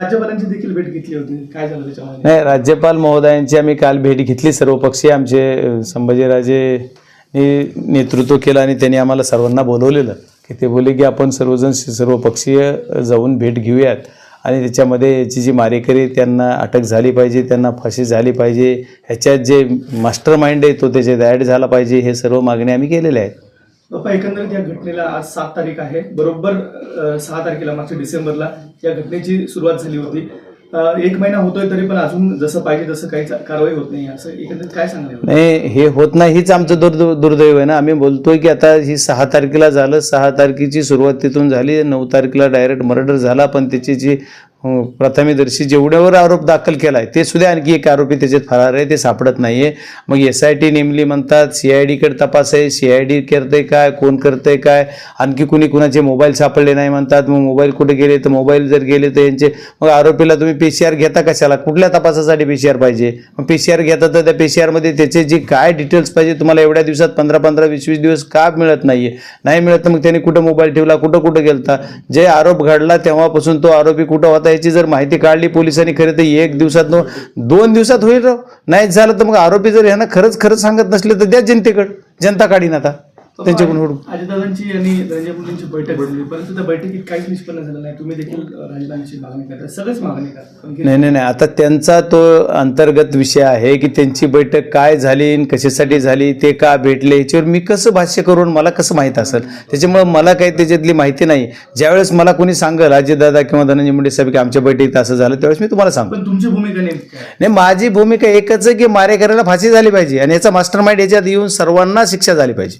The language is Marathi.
राज्यपालांची देखील भेट घेतली होती. काय झालं त्याच्यामध्ये? नाही राज्यपाल महोदयांची आम्ही काल भेट घेतली. सर्वपक्षीय आमचे संभाजीराजे नेतृत्व केलं आणि त्यांनी आम्हाला सर्वांना बोलवलेलं. की ते बोलले की आपण सर्वजण सर्वपक्षीय जाऊन भेट घेऊयात. आणि त्याच्यामध्ये याची जी मारेकरी त्यांना अटक झाली पाहिजे त्यांना फाशी झाली पाहिजे. ह्याच्यात जे मास्टर माइंड आहे तो त्याच्यात ॲड झाला पाहिजे हे सर्व मागणी आम्ही केलेल्या आहेत. बाप्पा एकंदरीत या घटनेला आज सात तारीख आहे. बरोबर सहा तारखेला मागच्या डिसेंबरला या घटनेची सुरुवात झाली होती. एक महिना होतोय तरी पण अजून जसं पाहिजे तसं काही कारवाई होत नाही. असं एकंदरीत काय सांगणार नाही हे होत नाही हीच आमचं दुर्द दुर्दैव आहे ना. आम्ही बोलतोय की आता ही सहा तारखेला झालं. सहा तारखेची सुरुवात तिथून झाली. नऊ तारखेला डायरेक्ट मर्डर झाला पण त्याची जी हो, प्रथमेदर्शी जेवढ्यावर आरोप दाखल केला आहे ते सुद्धा आणखी एक आरोपी त्याच्यात फरार आहे ते सापडत नाही आहे मग एस आय टी नेमली म्हणतात सी आय डीकडे तपास आहे सी आय डी करते काय कोण करते काय? आणखी कुणी कुणाचे मोबाईल सापडले नाही म्हणतात मग मोबाईल कुठे गेले? तर मोबाईल जर गेले तर यांचे मग आरोपीला तुम्ही पी सी आर घेता कशाला? कुठल्या तपासासाठी पी सी आर पाहिजे? मग पी सी आर घेता तर त्या पी सी आरमध्ये त्याचे जे काय डिटेल्स पाहिजे तुम्हाला एवढ्या दिवसात पंधरा पंधरा वीस वीस दिवस का मिळत नाही आहे नाही मिळत तर मग त्यांनी कुठं मोबाईल ठेवला कुठं कुठं गेलता? जे आरोप घडला तेव्हापासून तो आरोपी कुठं होता याची जर माहिती काढली पोलिसांनी खरं तर एक दिवसात दोन दिवसात होईल राव. नाहीच झालं तर मग आरोपी जर यांना खरंच खरंच सांगत नसले तर द्या जनतेकडे. जनता काढीन आता. त्यांच्याकडून हुडून अजितदादांची आणि धनंजय मुंडेंची बैठक झाली परंतु त्या बैठकीत काहीच निष्पन्न झालं नाही. तुम्ही देखील अं, राजधानीची मागणी करता. सगळेच मागणी करता. नाही नाही नाही. आता त्यांचा तो अंतर्गत विषय आहे की त्यांची बैठक काय झाली आणि कशासाठी झाली ते का भेटले याच्यावर मी कसं भाष्य करून मला कसं माहीत असेल? त्याच्यामुळे मला काही त्याच्यातली माहिती नाही. ज्यावेळेस मला कोणी सांगेल अजितदादा किंवा धनंजय मुंडे साहेब की आमच्या बैठकीत असं झालं त्यावेळेस मी तुम्हाला सांगतो. पण तुमची भूमिका नेमकी काय? नाही माझी भूमिका एकच आहे की मारेकऱ्याला फाशी झाली पाहिजे आणि याचा मास्टर माइंड याच्यात येऊन सर्वांना शिक्षा झाली पाहिजे.